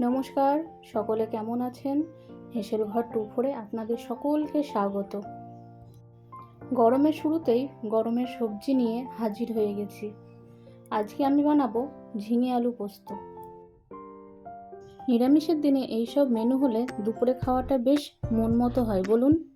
নমস্কার, সকলে কেমন আছেন? হেসেল ঘর টু ফোরে আপনাদের সকলকে স্বাগত। গরমের শুরুতেই গরমের সবজি নিয়ে হাজির হয়ে গেছি। আজকে আমি বানাবো ঝিঙে আলু পোস্ত। নিরামিষের দিনে এইসব মেনু হলে দুপুরে খাওয়াটা বেশ মন মতো হয়, বলুন?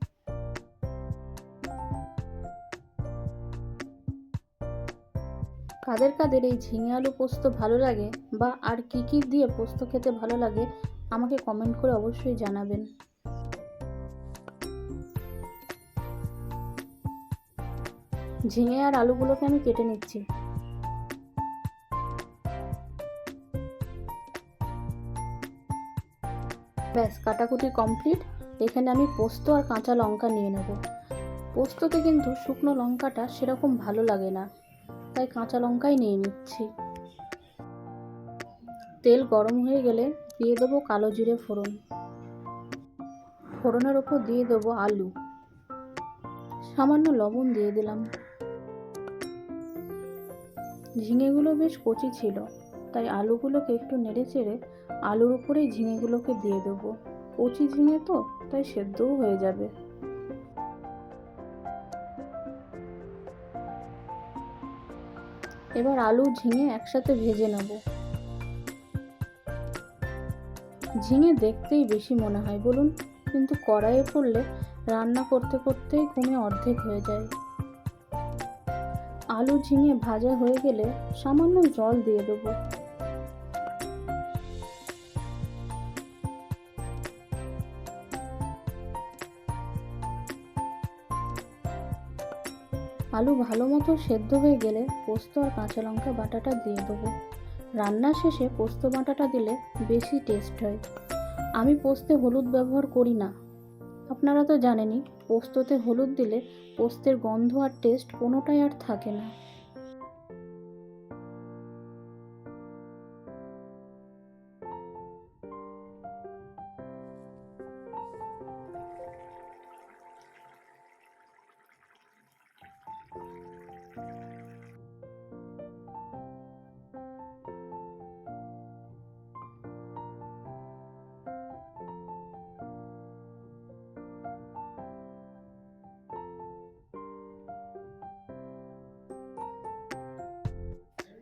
কাদের কাদের এই ঝিঙে আলু পোস্ত ভালো লাগে বা আর কি কি দিয়ে পোস্ত খেতে ভালো লাগে আমাকে কমেন্ট করে অবশ্যই জানাবেন। ঝিঙে আর আলুগুলোকে আমি কেটে নিচ্ছি। ব্যাস, কাটাকুটি কমপ্লিট। এখানে আমি পোস্ত আর কাঁচা লঙ্কা নিয়ে নেব। পোস্ততে কিন্তু শুকনো লঙ্কাটা সেরকম ভালো লাগে না। তাই কাঁচা লঙ্কাই নিয়ে নিচ্ছি। তেল গরম হয়ে গেলে দিয়ে দেবো কালো জিরে ফোড়ন। ফোড়নের ওপর দিয়ে দেবো আলু। সামান্য লবণ দিয়ে দিলাম। ঝিঙেগুলো বেশ কচি ছিল, তাই আলুগুলোকে একটু নেড়ে চেড়ে আলুর উপরেই ঝিঙেগুলোকে দিয়ে দেবো। কচি ঝিঙে তো, তাই সেদ্ধও হয়ে যাবে। এবার আলু ঝিঙে একসাথে ভেজে নেব। ঝিঙে দেখতেই বেশি মনে হয়, বলুন। কিন্তু কড়াইয়ে পড়লে রান্না করতে করতেই কমে অর্ধেক হয়ে যায়। আলু ঝিঙে ভাজা হয়ে গেলে সামান্য জল দিয়ে দেবো। আলু ভালো মতো সেদ্ধ হয়ে গেলে পোস্ত আর কাঁচা লঙ্কা বাটাটা দিয়ে দেবো। রান্নার শেষে পোস্ত বাটাটা দিলে বেশি টেস্ট হয়। আমি পোস্তে হলুদ ব্যবহার করি না। আপনারা তো জানেনই, পোস্ততে হলুদ দিলে পোস্তের গন্ধ আর টেস্ট কোনোটাই আর থাকে না।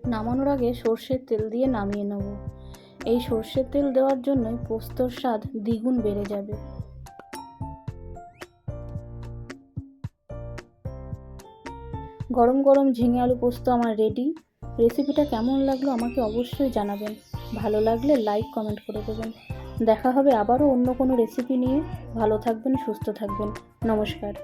নামানোর আগে সর্ষের তেল দিয়ে নামিয়ে নেব। এই সর্ষের তেল দেওয়ার জন্যই পোস্তর স্বাদ দ্বিগুণ বেড়ে যাবে। গরম গরম ঝিঙে আলু পোস্ত আমার রেডি রেসিপিটা কেমন লাগল আমাকে অবশ্যই জানাবেন। ভালো লাগলে লাইক কমেন্ট করে দেবেন। দেখা হবে আবারও অন্য কোনো রেসিপি নিয়ে। ভালো থাকবেন, সুস্থ থাকবেন। নমস্কার।